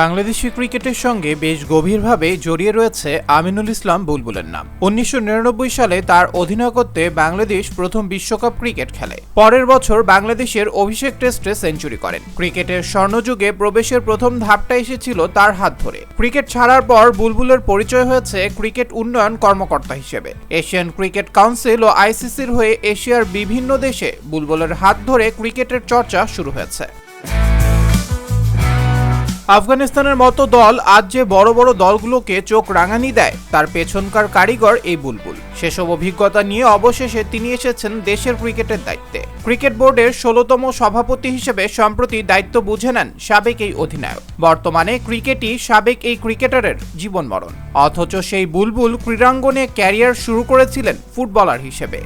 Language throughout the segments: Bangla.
বাংলাদেশি ক্রিকেটের সঙ্গে বেশ গভীরভাবে জড়িয়ে রয়েছে আমিনুল ইসলাম বুলবুলের নাম। উনিশশো নিরানব্বই সালে তার অধিনায়কত্বে বাংলাদেশ প্রথম বিশ্বকাপ ক্রিকেট খেলে। পরের বছর বাংলাদেশের অভিষেক টেস্টে সেঞ্চুরি করেন। ক্রিকেটের স্বর্ণযুগে প্রবেশের প্রথম ধাপটা এসেছিল তার হাত ধরে। ক্রিকেট ছাড়ার পর বুলবুলের পরিচয় হয়েছে ক্রিকেট উন্নয়ন কর্মকর্তা হিসেবে। এশিয়ান ক্রিকেট কাউন্সিল ও আইসিসির হয়ে এশিয়ার বিভিন্ন দেশে বুলবুলের হাত ধরে ক্রিকেটের চর্চা শুরু হয়েছে। আফগানিস্তানের মতো দল আজ যে বড় বড় দলগুলোকে চোখ রাঙানি দেয়, তার পেছনকার কারিগর এই বুলবুল। সেসব অভিজ্ঞতা নিয়ে অবশেষে তিনি এসেছেন দেশের ক্রিকেটের দায়িত্বে। ক্রিকেট বোর্ডের ষোলতম সভাপতি হিসেবে সম্প্রতি দায়িত্ব বুঝে নেন সাবেক এই অধিনায়ক। বর্তমানে ক্রিকেটই সাবেক এই ক্রিকেটারের জীবন মরণ অথচ সেই বুলবুল ক্রীড়াঙ্গনে ক্যারিয়ার শুরু করেছিলেন ফুটবলার হিসেবে।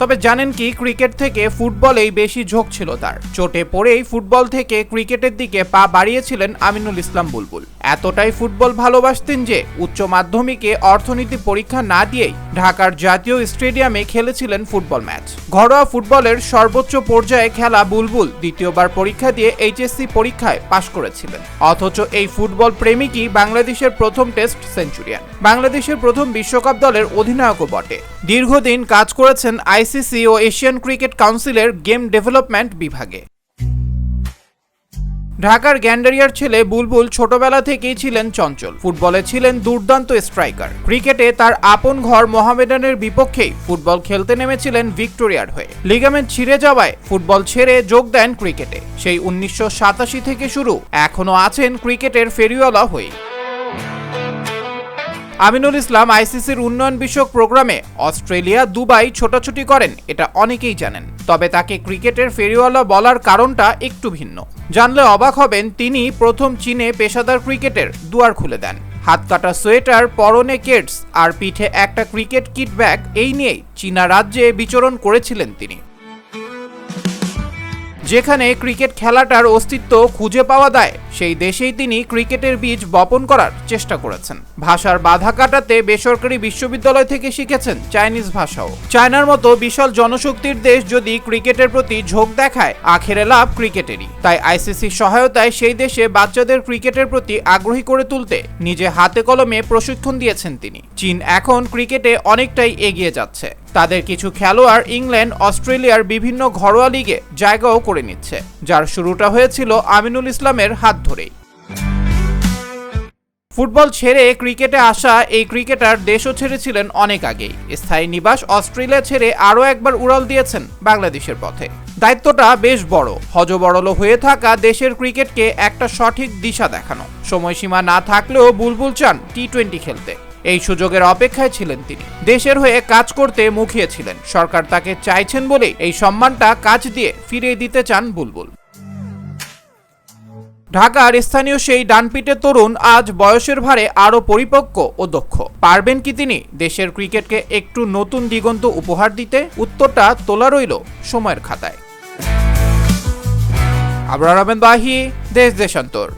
তবে জানেন কি, ক্রিকেট থেকে ফুটবলেই বেশি ঝোঁক ছিল তার। চোটে পড়েই ফুটবল থেকে ক্রিকেটের দিকে পা বাড়িয়েছিলেন আমিনুল ইসলাম বুলবুল। এতটাই ফুটবল ভালোবাসতেন যে, উচ্চ মাধ্যমিকে অর্থনীতি পরীক্ষা না দিয়েই ঢাকার জাতীয় স্টেডিয়ামে খেলেছিলেন ফুটবল ম্যাচ। ঘরোয়া ফুটবলের সর্বোচ্চ পর্যায়ে খেলা বুলবুল দ্বিতীয়বার পরীক্ষা দিয়ে এইচএসসি পরীক্ষায় পাশ করেছিলেন। অথচ এই ফুটবল প্রেমিকই বাংলাদেশের প্রথম টেস্ট সেঞ্চুরিয়ান। বাংলাদেশের প্রথম বিশ্বকাপ দলের অধিনায়কও বটে। দীর্ঘদিন কাজ করেছেন আইসিসি ও এশিয়ান ক্রিকেট কাউন্সিলের গেম ডেভেলপমেন্ট বিভাগে। ঢাকার গ্যান্ডারিয়ার ছেলে বুলবুল ছোটবেলা থেকেই ছিলেন চঞ্চল। ফুটবলে ছিলেন দুর্দান্ত স্ট্রাইকার। ক্রিকেটে তার আপন ঘর মোহামেডানের বিপক্ষেই ফুটবল খেলতে নেমেছিলেন ভিক্টোরিয়ার হয়ে। লিগামেন্ট ছিঁড়ে যাওয়ায় ফুটবল ছেড়ে যোগ দেন ক্রিকেটে। সেই উনিশশো সাতাশি থেকে শুরু এখনও আছেন ক্রিকেটের ফেরিওয়ালা হয়ে। আমিনুল ইসলাম আইসিসির উন্নয়ন বিষয়ক প্রোগ্রামে অস্ট্রেলিয়া দুবাই ছোটাছুটি করেন, এটা অনেকেই জানেন। তবে তাকে ক্রিকেটের ফেরিওয়ালা বলার কারণটা একটু ভিন্ন। জানলে অবাক হবেন, তিনি প্রথম চীনে পেশাদার ক্রিকেটের দুয়ার খুলে দেন। হাত কাটা সোয়েটার, পরনে কেটস আর পিঠে একটা ক্রিকেট কিট ব্যাগ, এই নিয়েই চীনা রাজ্যে বিচরণ করেছিলেন তিনি। যেখানে ক্রিকেট খেলাটার অস্তিত্ব খুঁজে পাওয়া দেয় সেই দেশেই তিনি ক্রিকেটের বীজ বপন করার চেষ্টা করেছেন। ভাষার বাধা কাটাতে বেসরকারি বিশ্ববিদ্যালয় থেকে শিখেছেন চাইনিজ ভাষাও। চায়নার মতো বিশাল জনশক্তির দেশ যদি ক্রিকেটের প্রতি ঝোঁক দেখায়, আখেরে লাভ ক্রিকেটেরই। তাই আইসিসির সহায়তায় সেই দেশে বাচ্চাদের ক্রিকেটের প্রতি আগ্রহী করে তুলতে নিজে হাতে কলমে প্রশিক্ষণ দিয়েছেন তিনি। চীন এখন ক্রিকেটে অনেকটাই এগিয়ে যাচ্ছে। তাদের কিছু খেলোয়াড় ইংল্যান্ড, অস্ট্রেলিয়ার বিভিন্ন ঘরোয়া লিগে জায়গাও করে নিচ্ছে, যার শুরুটা হয়েছিল আমিনুল ইসলামের হাত ধরেই। ফুটবল ছেড়ে ক্রিকেটে আসা এই ক্রিকেটার দেশও ছেড়েছিলেন অনেক আগেই। স্থায়ী নিবাস অস্ট্রেলিয়া ছেড়ে আরও একবার উড়াল দিয়েছেন বাংলাদেশের পথে। দায়িত্বটা বেশ বড় হজবরল হয়ে থাকা দেশের ক্রিকেটকে একটা সঠিক দিশা দেখানো। সময়সীমা না থাকলেও বুলবুল চান টি টোয়েন্টি খেলতে। এই সুযোগের অপেক্ষায় ছিলেন তিনি। দেশের হয়ে কাজ করতে মুখিয়েছিলেন সরকার তাকে চাইছেন বলেই এই সম্মানটা কাজ দিয়ে ফিরিয়ে দিতে চান বুলবুল। ঢাকার স্থানীয় সেই ডানপিটে তরুণ আজ বয়সের ভারে আরও পরিপক্ক ও দক্ষ। পারবেন কি তিনি দেশের ক্রিকেটকে একটু নতুন দিগন্ত উপহার দিতে? উত্তরটা তোলা রইল সময়ের খাতায়। আবরার রহমান বাহি, দেশ দেশান্তর।